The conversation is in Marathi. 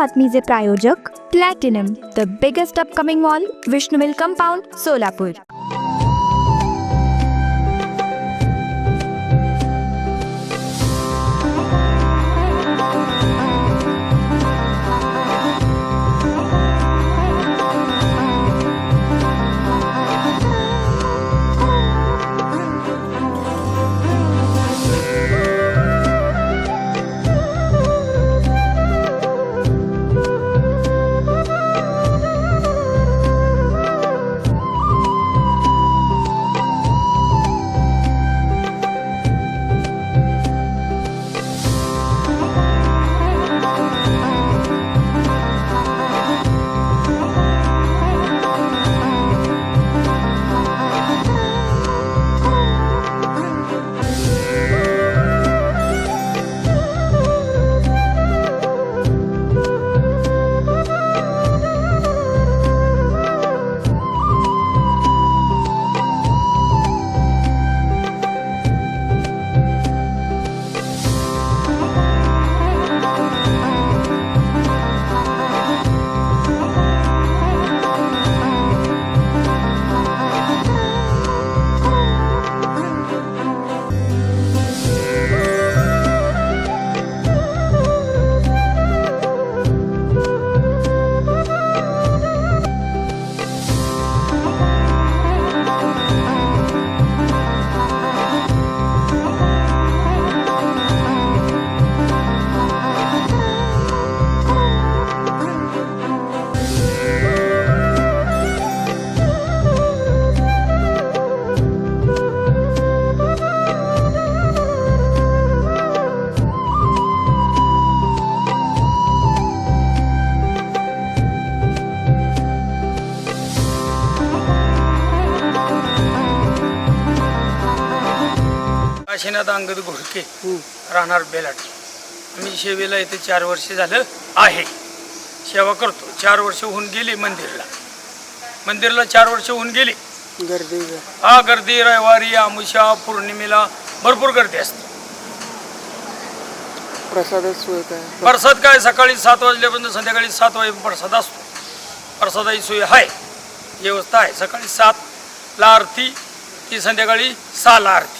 बातमीचे प्रायोजक platinum the biggest upcoming mall विष्णुविल compound Solapur Kashinath Angad Ghodke राहणार बेलाट. मी सेवेला इथे चार वर्ष झालं आहे. सेवा करतो. चार वर्ष होऊन गेली मंदिरला. मंदिरला चार वर्ष होऊन गेली. गर्दी हा गर्दी रविवारी आमुषा पौर्णिमेला भरपूर गर्दी असते. प्रसादात सोय काय? प्रसाद काय? सकाळी सात वाजल्यापासून संध्याकाळी सात वाजे प्रसाद असतो. प्रसादाची सोय आहे. व्यवस्था आहे. सकाळी सातला आरती ती संध्याकाळी सहाला आरती.